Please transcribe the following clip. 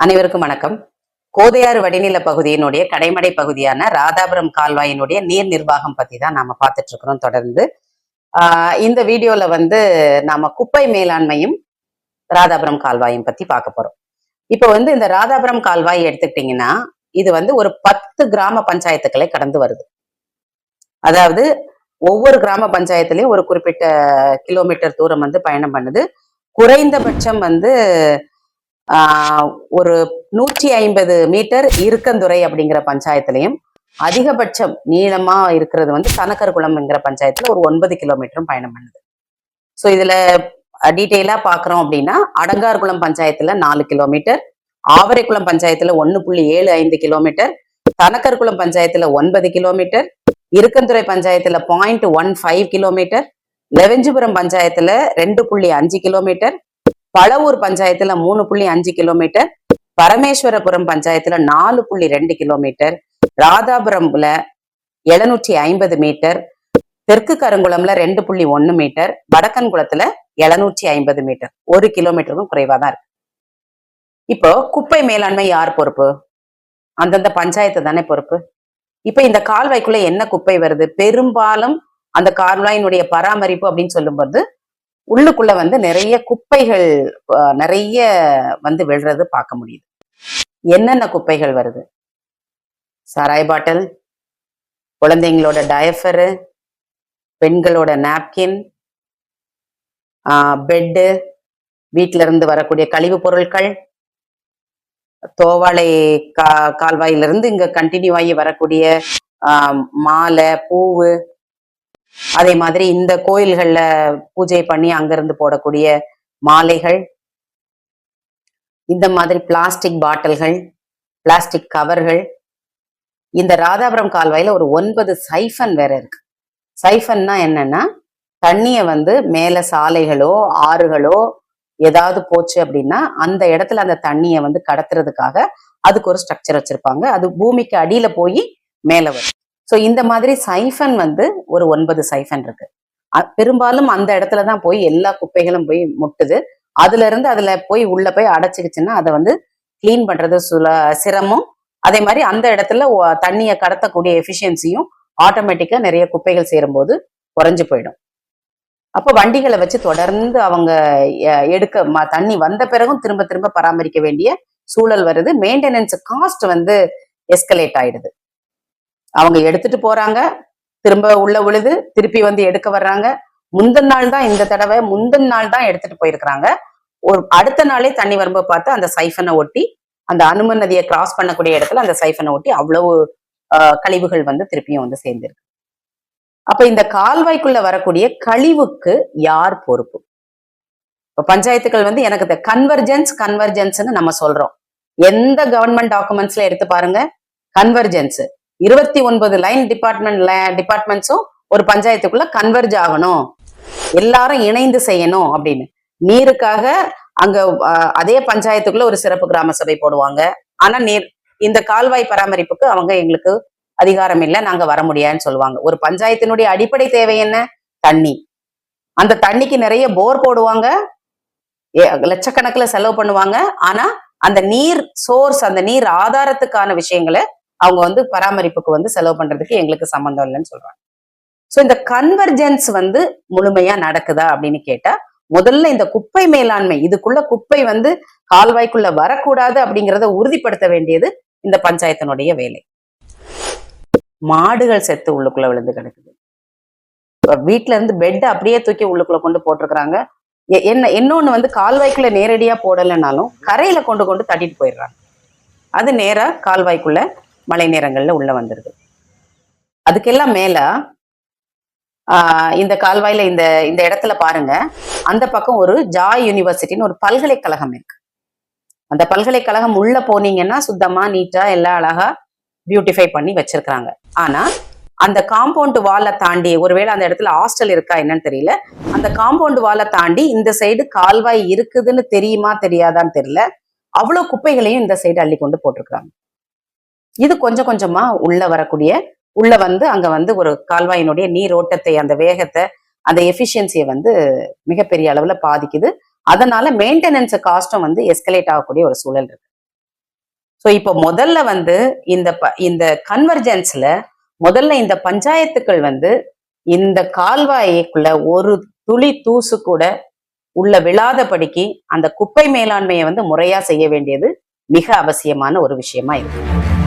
அனைவருக்கும் வணக்கம். கோதையாறு வடிநில பகுதியினுடைய கடைமடை பகுதியான ராதாபுரம் கால்வாயினுடைய நீர் நிர்வாகம் பத்தி தான் நாம பார்த்துட்டு இருக்கிறோம் தொடர்ந்து. ஆஹ் இந்த வீடியோல வந்து நாம குப்பை மேலாண்மையும் ராதாபுரம் கால்வாயும் பத்தி பார்க்க போறோம். இப்போ வந்து இந்த ராதாபுரம் கால்வாய் எடுத்துக்கிட்டீங்கன்னா இது வந்து ஒரு பத்து கிராம பஞ்சாயத்துக்களை கடந்து வருது. அதாவது ஒவ்வொரு கிராம பஞ்சாயத்துலயும் ஒரு குறிப்பிட்ட கிலோமீட்டர் தூரம் வந்து பயணம் பண்ணுது. குறைந்தபட்சம் வந்து ஒரு நூற்றி ஐம்பது மீட்டர் இருக்கந்துறை அப்படிங்கிற பஞ்சாயத்துலையும் அதிகபட்சம் நீளமா இருக்கிறது வந்து தனக்கர்குளம்ங்கிற பஞ்சாயத்துல ஒரு ஒன்பது கிலோமீட்டரும் பயணம் பண்ணுது. ஸோ இதுல டீட்டெயிலா பாக்குறோம் அப்படின்னா அடங்கார்குளம் பஞ்சாயத்துல நாலு கிலோமீட்டர் ஆவரைக்குளம் பஞ்சாயத்துல ஒன்னு புள்ளி ஏழு ஐந்து கிலோமீட்டர் தனக்கர்குளம் பஞ்சாயத்துல ஒன்பது கிலோமீட்டர் இருக்கந்துறை பஞ்சாயத்துல point one five kilometre Levanjipuram பஞ்சாயத்துல ரெண்டு புள்ளி அஞ்சு கிலோமீட்டர் பழவூர் பஞ்சாயத்துல மூணு புள்ளி அஞ்சு கிலோமீட்டர் பரமேஸ்வரபுரம் பஞ்சாயத்துல நாலு புள்ளி ரெண்டு கிலோமீட்டர் ராதாபுரம்ல எழுநூற்றி ஐம்பது மீட்டர் தெற்கு கருங்குளம்ல ரெண்டு புள்ளி ஒன்னு மீட்டர் வடக்கன்குளத்துல எழுநூற்றி ஐம்பது மீட்டர் ஒரு கிலோமீட்டருக்கும் குறைவா தான் இருக்கு. இப்போ குப்பை மேலாண்மை யார் பொறுப்பு? அந்தந்த பஞ்சாயத்து தானே பொறுப்பு. இப்ப இந்த கால்வாய்க்குள்ள என்ன குப்பை வருது? பெரும்பாலும் அந்த கால்வாயினுடைய பராமரிப்பு அப்படின்னு சொல்லும்போது உள்ளுக்குள்ள வந்து நிறைய குப்பைகள் நிறைய வந்து விழுறது பார்க்க முடியுது. என்னென்ன குப்பைகள் வருது? சாராய் பாட்டில் குழந்தைங்களோட டயஃபரு பெண்களோட நாப்கின் பெட்டு வீட்டில இருந்து வரக்கூடிய கழிவுப் பொருட்கள் தோவாளை கா கால்வாயிலிருந்து இங்க கண்டினியூ ஆகி வரக்கூடிய மாலை பூவு அதே மாதிரி இந்த கோயில்கள்ல பூஜை பண்ணி அங்கிருந்து போடக்கூடிய மாலைகள் இந்த மாதிரி பிளாஸ்டிக் பாட்டில்கள் பிளாஸ்டிக் கவர்கள் இந்த ராதாபுரம் கால்வாயில ஒரு ஒன்பது சைஃபன் வேற இருக்கு. சைஃபன்னா என்னன்னா தண்ணிய வந்து மேல சாலைகளோ ஆறுகளோ ஏதாவது போச்சு அப்படின்னா அந்த இடத்துல அந்த தண்ணிய வந்து கடத்துறதுக்காக அதுக்கு ஒரு ஸ்ட்ரக்சர் வச்சிருப்பாங்க. அது பூமிக்கு அடியில போய் மேல வரும். ஸோ இந்த மாதிரி சைஃபன் வந்து ஒரு ஒன்பது சைஃபன் இருக்கு. அ- பெரும்பாலும் அந்த இடத்துல தான் போய் எல்லா குப்பைகளும் போய் முட்டுது. அதுல இருந்து அதுல போய் உள்ள போய் அடைச்சிக்கிச்சுன்னா அதை வந்து க்ளீன் பண்றது சுல சிரமம். அதே மாதிரி அந்த இடத்துல தண்ணியை கடத்தக்கூடிய எஃபிஷியன்சியும் ஆட்டோமேட்டிக்கா நிறைய குப்பைகள் சேரும்போது குறைஞ்சு போயிடும். அப்போ வண்டிகளை வச்சு தொடர்ந்து அவங்க எடுக்க ம- தண்ணி வந்த பிறகும் திரும்ப திரும்ப பராமரிக்க வேண்டிய சூழல் வருது. மெயின்டெனன்ஸ் காஸ்ட் வந்து எஸ்கலேட் ஆயிடுது. அவங்க எடுத்துட்டு போறாங்க திரும்ப உள்ள விழுது திருப்பி வந்து எடுக்க வர்றாங்க. முந்தின நாள் தான் இந்த தடவை முந்தின நாள் தான் எடுத்துட்டு போயிருக்கிறாங்க. ஒரு அடுத்த நாளே தண்ணி வரும்போது பார்த்து அந்த சைஃபனை ஒட்டி அந்த அனுமன் நதியை கிராஸ் பண்ணக்கூடிய இடத்துல அந்த சைஃபனை ஒட்டி அவ்வளவு ஆஹ், கழிவுகள் வந்து திருப்பியும் வந்து சேர்ந்திருக்கு. அப்ப இந்த கால்வாய்க்குள்ள வரக்கூடிய கழிவுக்கு யார் பொறுப்பு? இப்ப பஞ்சாயத்துக்கள் வந்து எனக்கு இந்த கன்வர்ஜென்ஸ் கன்வர்ஜென்ஸ்னு நம்ம சொல்றோம். எந்த கவர்மெண்ட் டாக்குமெண்ட்ஸ்ல எடுத்து பாருங்க? கன்வர்ஜென்ஸ் இருபத்தி ஒன்பது லைன் டிபார்ட்மெண்ட் டிபார்ட்மெண்ட்ஸும் ஒரு பஞ்சாயத்துக்குள்ள கன்வெர்ஜ் ஆகணும். எல்லாரும் இணைந்து செய்யணும் அப்படின்னு. நீருக்காக அங்க அதே பஞ்சாயத்துக்குள்ள ஒரு சிறப்பு கிராம சபை போடுவாங்க. ஆனா நீர் இந்த கால்வாய் பராமரிப்புக்கு அவங்க எங்களுக்கு அதிகாரம் இல்லை நாங்க வர முடியாதுன்னு சொல்லுவாங்க. ஒரு பஞ்சாயத்தினுடைய அடிப்படை தேவை என்ன? தண்ணி. அந்த தண்ணிக்கு நிறைய போர் போடுவாங்க. ஏ- செலவு பண்ணுவாங்க. ஆனா அந்த நீர் சோர்ஸ் அந்த நீர் ஆதாரத்துக்கான விஷயங்களை அவங்க வந்து பராமரிப்புக்கு வந்து செலவு பண்றதுக்கு எங்களுக்கு சம்மந்தம் இல்லைன்னு சொல்றாங்க. ஸோ இந்த கன்வர்ஜென்ஸ் வந்து முழுமையா நடக்குதா அப்படின்னு கேட்டா முதல்ல இந்த குப்பை மேலாண்மை இதுக்குள்ள குப்பை வந்து கால்வாய்க்குள்ள வரக்கூடாது அப்படிங்கிறத உறுதிப்படுத்த வேண்டியது இந்த பஞ்சாயத்தினுடைய வேலை. மாடுகள் செத்து உள்ளுக்குள்ள விழுந்து கிடக்குது. வீட்டுல இருந்து பெட் அப்படியே தூக்கி உள்ளுக்குள்ள கொண்டு போட்டிருக்கிறாங்க. என்ன இன்னொன்னு வந்து கால்வாய்க்குள்ள நேரடியா போடலைனாலும் கரையில கொண்டு கொண்டு தட்டிட்டு போயிடுறாங்க. அது நேரா கால்வாய்க்குள்ள மழை நேரங்கள்ல உள்ள வந்துருது. அதுக்கெல்லாம் மேல ஆஹ் இந்த கால்வாயில இந்த இந்த இடத்துல பாருங்க. அந்த பக்கம் ஒரு ஜாய் யூனிவர்சிட்டின்னு ஒரு பல்கலைக்கழகம் இருக்கு. அந்த பல்கலைக்கழகம் உள்ள போனீங்கன்னா சுத்தமா நீட்டா எல்லாம் அழகா பியூட்டிஃபை பண்ணி வச்சிருக்கிறாங்க. ஆனா அந்த காம்பவுண்ட் வாலை தாண்டி ஒருவேளை அந்த இடத்துல ஹாஸ்டல் இருக்கா என்னன்னு தெரியல. அந்த காம்பவுண்ட் வாலை தாண்டி இந்த சைடு கால்வாய் இருக்குதுன்னு தெரியுமா தெரியாதான்னு தெரியல. அவ்வளவு குப்பைகளையும் இந்த சைடு அள்ளி கொண்டு போட்டிருக்கிறாங்க. இது கொஞ்சம் கொஞ்சமா உள்ள வரக்கூடிய உள்ள வந்து அங்க வந்து ஒரு கால்வாயினுடைய நீரோட்டத்தை அந்த வேகத்தை அந்த எஃபிஷியன்சியை வந்து மிகப்பெரிய அளவுல பாதிக்குது. அதனால மெயின்டெனன்ஸ் காஸ்டும் வந்து எஸ்கலேட் ஆகக்கூடிய ஒரு சூழல் இருக்கு. ஸோ இப்போ முதல்ல வந்து இந்த ப- இந்த கன்வர்ஜென்ஸ்ல முதல்ல இந்த பஞ்சாயத்துக்கள் வந்து இந்த கால்வாய்க்குள்ள ஒரு துளி தூசு கூட உள்ள விழாதபடிக்கு அந்த குப்பை மேலாண்மையை வந்து முறையா செய்ய வேண்டியது மிக அவசியமான ஒரு விஷயமா இருக்கு.